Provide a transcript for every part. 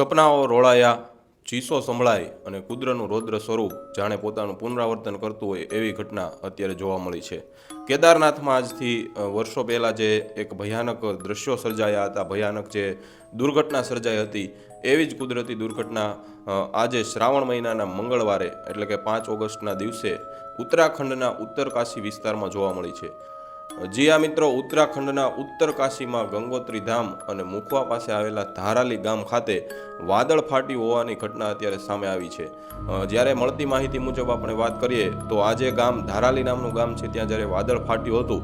સપનાઓ રોળાયા, ચીસો સંભળાય અને કુદરતનું રૌદ્ર સ્વરૂપ જાણે પોતાનું પુનરાવર્તન કરતું હોય એવી ઘટના અત્યારે જોવા મળી છે. કેદારનાથમાં આજથી વર્ષો પહેલાં જે એક ભયાનક દ્રશ્યો સર્જાયા હતા, ભયાનક જે દુર્ઘટના સર્જાઈ હતી, એવી જ કુદરતી દુર્ઘટના આજે શ્રાવણ મહિનાના મંગળવારે, એટલે કે પાંચ ઓગસ્ટના દિવસે ઉત્તરાખંડના ઉત્તરકાશી વિસ્તારમાં જોવા મળી છે. જી આ મિત્રો, ઉત્તરાખંડના ઉત્તર ગંગોત્રી ધામ અને મુખવા પાસે આવેલા ધારાલી ગામ ખાતે વાદળ ફાટી હોવાની ઘટના અત્યારે સામે આવી છે. જ્યારે મળતી માહિતી મુજબ આપણે વાત કરીએ, તો આજે ગામ ધારાલી નામનું ગામ છે, ત્યાં જ્યારે વાદળ ફાટ્યું હતું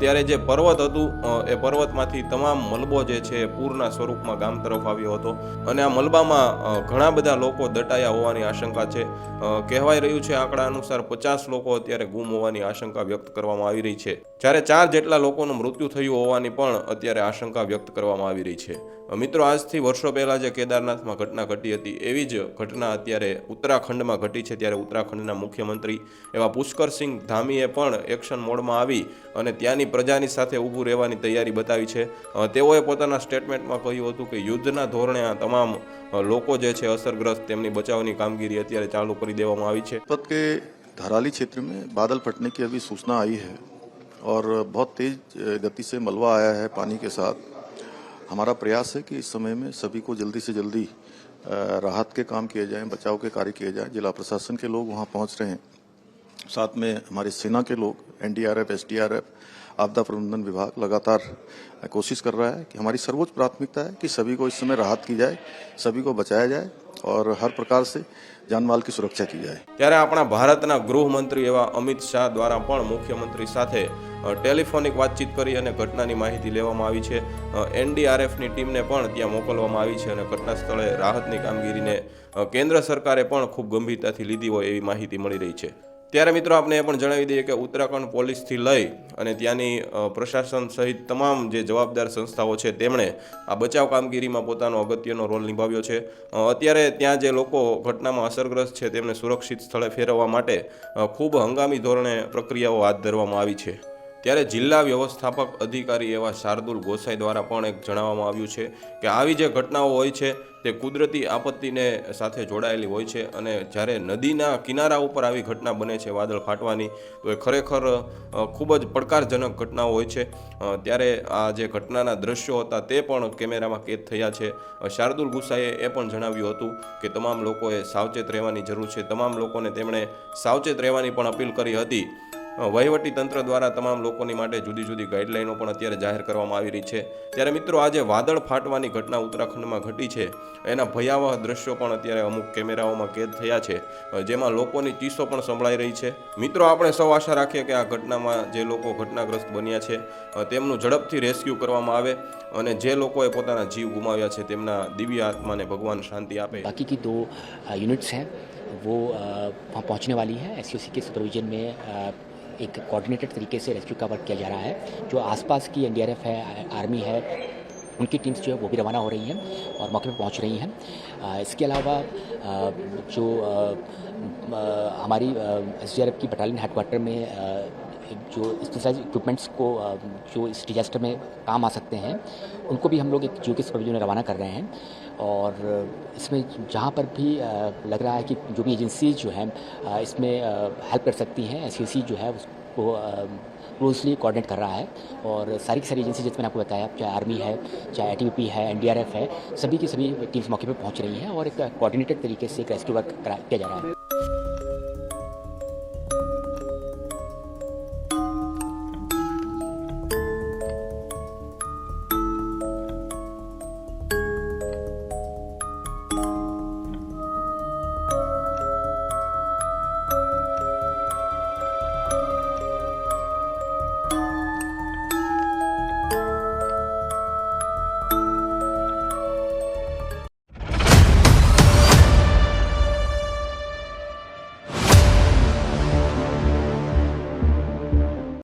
ત્યારે જે પર્વત હતું એ પર્વતમાંથી તમામ મલબો જે છે પૂરના સ્વરૂપમાં ગામ તરફ આવ્યો હતો. અને આ મલબામાં ઘણા બધા લોકો દટાયા હોવાની આશંકા છે. કહેવાય રહ્યું છે, આંકડા અનુસાર પચાસ લોકો અત્યારે ગુમ હોવાની આશંકા વ્યક્ત કરવામાં આવી રહી છે. જ્યારે ચાર જેટલા લોકોનું મૃત્યુ થયું હોવાની પણ અત્યારે આશંકા વ્યક્ત કરવામાં આવી રહી છે અ, મિત્રો આજથી વર્ષો પહેલાં જે કેદારનાથમાં ઘટના ઘટી હતી એવી જ ઘટના અત્યારે ઉત્તરાખંડમાં ઘટી છે ત્યારે ઉત્તરાખંડના મુખ્યમંત્રી એવા પુષ્કરસિંહ ધામીએ પણ એક્શન મોડમાં આવી અને ત્યાંની પ્રજાની સાથે ઊભું રહેવાની તૈયારી બતાવી છે અ, તેઓએ પોતાના સ્ટેટમેન્ટમાં કહ્યું હતું કે યુદ્ધના ધોરણે આ તમામ અ, લોકો જે છે અસરગ્રસ્ત તેમની બચાવની કામગીરી અત્યારે ચાલુ કરી દેવામાં આવી છે पद के धराली क्षेत्र में बादल फटने की अभी सूचना आई है और बहुत तेज गति से मलबा आया है पानी के साथ। हमारा प्रयास है कि इस समय में सभी को जल्दी से जल्दी राहत के काम किए जाएँ, बचाव के कार्य किए जाएँ। जिला प्रशासन के लोग वहाँ पहुँच रहे हैं। साथ में हमारी सेना के लोग, एनडीआरएफ, एसडीआरएफ, आपदा प्रबंधन विभाग लगातार कोशिश कर रहा है कि हमारी सर्वोच्च प्राथमिकता है कि सभी को इस समय राहत की जाए, सभी को बचाया जाए। और हर प्रकार से जान माल की सुरक्षा की जाए ત્યારે આપણા ભારતના ગૃહમંત્રી એવા અમિત શાહ દ્વારા પણ મુખ્યમંત્રી સાથે અ, ટેલિફોનિક વાતચીત કરી અને ઘટનાની માહિતી લેવામાં આવી છે એનડીઆરએફની ટીમને પણ ત્યાં મોકલવામાં આવી છે અને ઘટના સ્થળે રાહતની કામગીરીને અ, કેન્દ્ર સરકારે પણ ખૂબ ગંભીરતાથી લીધી હોય એવી માહિતી મળી રહી છે ત્યારે મિત્રો આપણે એ પણ જણાવી દઈએ કે ઉત્તરાખંડ પોલીસથી લઈ અને ત્યાંની પ્રશાસન સહિત તમામ જે જવાબદાર સંસ્થાઓ છે તેમણે આ બચાવ કામગીરીમાં પોતાનો અગત્યનો રોલ નિભાવ્યો છે. અત્યારે ત્યાં જે લોકો ઘટનામાં અસરગ્રસ્ત છે તેમને સુરક્ષિત સ્થળે ફેરવવા માટે ખૂબ હંગામી ધોરણે પ્રક્રિયાઓ હાથ ધરવામાં આવી છે. ત્યારે જિલ્લા વ્યવસ્થાપક અધિકારી એવા શાર્દુલ ગોસાઈ દ્વારા પણ એક જણાવવામાં આવ્યું છે કે આવી જે ઘટનાઓ હોય છે, તે કુદરતી આપત્તિને સાથે જોડાયેલી હોય છે અને જ્યારે નદીના કિનારા ઉપર આવી ઘટના બને છે વાદળ ફાટવાની, તો એ ખરેખર ખૂબ જ પડકારજનક ઘટનાઓ હોય છે. ત્યારે આ જે ઘટનાના દ્રશ્યો હતા તે પણ કેમેરામાં કેદ થયા છે. શાર્દુલ ગુસાઈએ એ પણ જણાવ્યું હતું કે તમામ લોકોએ સાવચેત રહેવાની જરૂર છે. તમામ લોકોને તેમણે સાવચેત રહેવાની પણ અપીલ કરી હતી. વહીવટી તંત્ર દ્વારા તમામ લોકોની માટે જુદી જુદી ગાઈડલાઈનો પણ અત્યારે જાહેર કરવામાં આવી રહી છે ત્યારે મિત્રો આજે વાદળ ફાટવાની ઘટના ઉત્તરાખંડમાં ઘટી છે એના ભયાવહ દ્રશ્યો પણ અત્યારે અમુક કેમેરાઓમાં કેદ થયા છે અ, જેમાં લોકોની ચીસો પણ સંભળાઈ રહી છે મિત્રો આપણે સૌ આશા રાખીએ કે આ ઘટનામાં જે લોકો ઘટનાગ્રસ્ત બન્યા છે અ, તેમનું ઝડપથી રેસ્ક્યુ કરવામાં આવે અને જે લોકોએ પોતાના જીવ ગુમાવ્યા છે તેમના દિવ્ય આત્માને ભગવાન શાંતિ આપે बाकी की दो यूनिट्स हैं वो अ, वहाँ पहुँचने वाली है एस के सुपरविजन में अ, एक कोऑर्डिनेटेड तरीके से रेस्क्यू का वर्क किया जा रहा है, जो आसपास की एनडीआरएफ है आर्मी है, उनकी टीम्स जो है वो भी रवाना हो रही हैं और मौके पर पहुँच रही हैं। इसके अलावा जो हमारी एस की बटालियन हेडकोार्टर में जो स्पेशलाइज इक्विपमेंट्स को जो इस डिजास्टर में काम आ सकते हैं, उनको भी हम लोग एक जियो के सुपरविजन में रवाना कर रहे हैं। और इसमें जहाँ पर भी लग रहा है कि जो भी एजेंसी जो हैं इसमें हेल्प कर सकती हैं एस जो है, उसको क्लोजली कोऑर्डिनेट कर रहा है। और सारी की सारी एजेंसी जैसे मैंने आपको बताया, चाहे आर्मी है, चाहे आई है एनडीआरएफ है, सभी की सभी टीम्स मौके पर पहुँच रही हैं और एक कोऑर्डिनेटेड तरीके से एक रेस्क्यू वर्क किया जा रहा है।